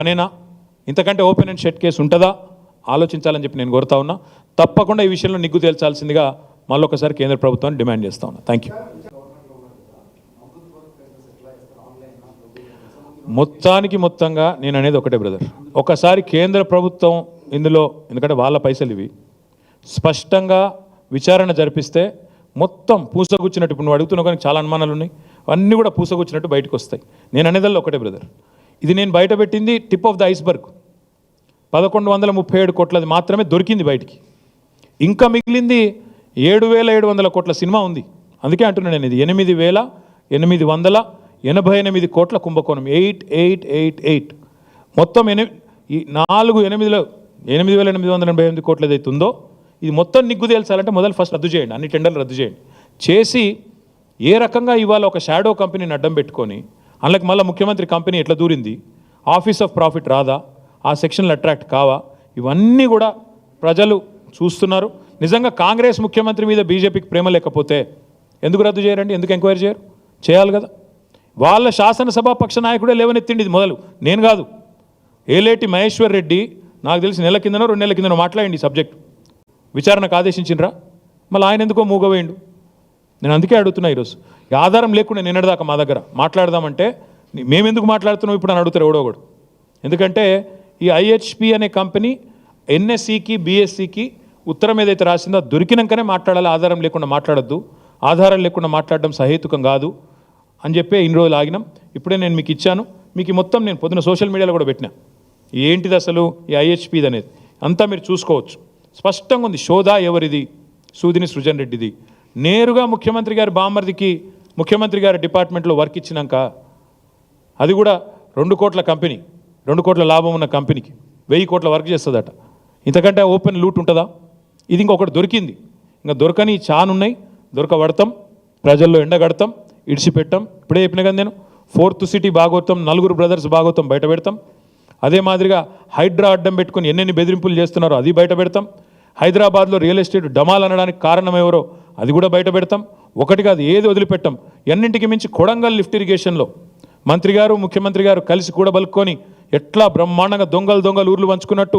పనేనా ఇంతకంటే open and షెట్ కేసు ఉంటుందా? ఆలోచించాలని చెప్పి నేను కోరుతా ఉన్నా. తప్పకుండా ఈ విషయంలో నిగ్గు తేల్చాల్సిందిగా మళ్ళొకసారి కేంద్ర ప్రభుత్వాన్ని డిమాండ్ చేస్తా ఉన్నా. థ్యాంక్ యూ మొత్తానికి మొత్తంగా నేను అనేది ఒకటే బ్రదర్ ఒకసారి కేంద్ర ప్రభుత్వం ఇందులో ఎందుకంటే వాళ్ళ పైసలు ఇవి స్పష్టంగా విచారణ జరిపిస్తే మొత్తం పూసగుచ్చినట్టు ఇప్పుడు నువ్వు అడుగుతున్నావు కానీ చాలా అనుమానాలు ఉన్నాయి. అన్నీ కూడా పూసగుచ్చినట్టు బయటకు వస్తాయి. నేను అనేదల్లో ఒకటే బ్రదర్ ఇది నేను బయట పెట్టింది టిప్ ఆఫ్ ద ఐస్బర్గ్. పదకొండు వందల ముప్పై ఏడు కోట్లది మాత్రమే దొరికింది బయటికి. ఇంకా మిగిలింది ఏడు వేల ఏడు వందల కోట్ల సినిమా ఉంది. అందుకే అంటున్నాను నేను ఇది. ఎనిమిది వేల ఎనిమిది వందల ఎనభై ఎనిమిది కోట్ల కుంభకోణం. Eight eight eight eight. మొత్తం ఎనిమిది ఈ నాలుగు ఎనిమిదిలో ఎనిమిది వేల ఎనిమిది వందల ఎనభై ఎనిమిది కోట్లు ఏదైతే ఉందో ఇది మొత్తం నిగ్గు తేల్చాలంటే మొదలు ఫస్ట్ రద్దు చేయండి. అన్ని టెండర్లు రద్దు చేయండి. చేసి ఏ రకంగా ఇవాళ ఒక షాడో కంపెనీని అడ్డం పెట్టుకొని అందులోకి మళ్ళీ ముఖ్యమంత్రి కంపెనీ ఎట్లా దూరింది? ఆఫీస్ ఆఫ్ ప్రాఫిట్ రాదా? ఆ సెక్షన్లు అట్రాక్ట్ కావా? ఇవన్నీ కూడా ప్రజలు చూస్తున్నారు. నిజంగా కాంగ్రెస్ ముఖ్యమంత్రి మీద బీజేపీకి ప్రేమ లేకపోతే ఎందుకు రద్దు చేయరండి? ఎందుకు ఎంక్వైరీ చేయరు? చేయాలి కదా. వాళ్ళ శాసనసభా పక్ష నాయకుడే లేవనెత్తిండి ఇది మొదలు. నేను కాదు. ఏలేటి మహేశ్వర్ రెడ్డి నాకు తెలిసి నెల కిందనో రెండు నెలల కిందనో మాట్లాడండి సబ్జెక్ట్. విచారణకు ఆదేశించిండ్రా? మళ్ళీ ఆయన ఎందుకో మూగవేయండు నేను అందుకే అడుగుతున్నా ఈరోజు. ఈ ఆధారం లేకుండా నిన్నటిదాకా మా దగ్గర మాట్లాడదామంటే మేమెందుకు మాట్లాడుతున్నాం ఇప్పుడు అని అడుగుతారు ఎవడో ఒకడు. ఎందుకంటే ఈ ఐహెచ్పి అనే కంపెనీ ఎన్ఎస్సికి బిఎస్సికి ఉత్తరం ఏదైతే రాసిందో దొరికినాకనే మాట్లాడాలి. ఆధారం లేకుండా మాట్లాడొద్దు. ఆధారం లేకుండా మాట్లాడడం సహేతుకం కాదు అని చెప్పి ఇన్ని రోజులు ఆగినాం. ఇప్పుడే నేను మీకు ఇచ్చాను. మీకు మొత్తం నేను పొద్దున సోషల్ మీడియాలో కూడా పెట్టినా. ఏంటిది అసలు ఈ ఐహెచ్పిది అనేది? అంతా మీరు చూసుకోవచ్చు. స్పష్టంగా ఉంది. శోధ ఎవరిది? సూదిని సృజన్ రెడ్డిది. నేరుగా ముఖ్యమంత్రి గారి బామ్మర్దికి ముఖ్యమంత్రి గారి డిపార్ట్మెంట్లో వర్క్ ఇచ్చినాక అది కూడా రెండు కోట్ల కంపెనీ రెండు కోట్ల లాభం ఉన్న కంపెనీకి వెయ్యి కోట్ల వర్క్ చేస్తుందట. ఇంతకంటే ఓపెన్ లూట్ ఉంటుందా? ఇది ఇంకొకటి దొరికింది. ఇంకా దొరకని చానున్నాయి. దొరకబడతాం. ప్రజల్లో ఎండగడతాం ఇడిచిపెట్టాం. ఇప్పుడే చెప్పిన కదా నేను ఫోర్త్ సిటీ భాగవతం నలుగురు బ్రదర్స్ భాగవతం బయట పెడతాం. అదే మాదిరిగా హైడ్రా అడ్డం పెట్టుకొని ఎన్నెన్ని బెదిరింపులు చేస్తున్నారో అది బయట పెడతాం. హైదరాబాద్లో రియల్ ఎస్టేట్ డమాల్ అనడానికి కారణం ఎవరో అది కూడా బయట పెడతాం. ఒకటి కాదు ఏది వదిలిపెట్టాం. ఎన్నింటికి మించి కొడంగల్ లిఫ్ట్ ఇరిగేషన్లో మంత్రి గారు ముఖ్యమంత్రి గారు కలిసి కూడా బలుక్కొని ఎట్లా బ్రహ్మాండంగా దొంగలు దొంగలు ఊర్లు పంచుకున్నట్టు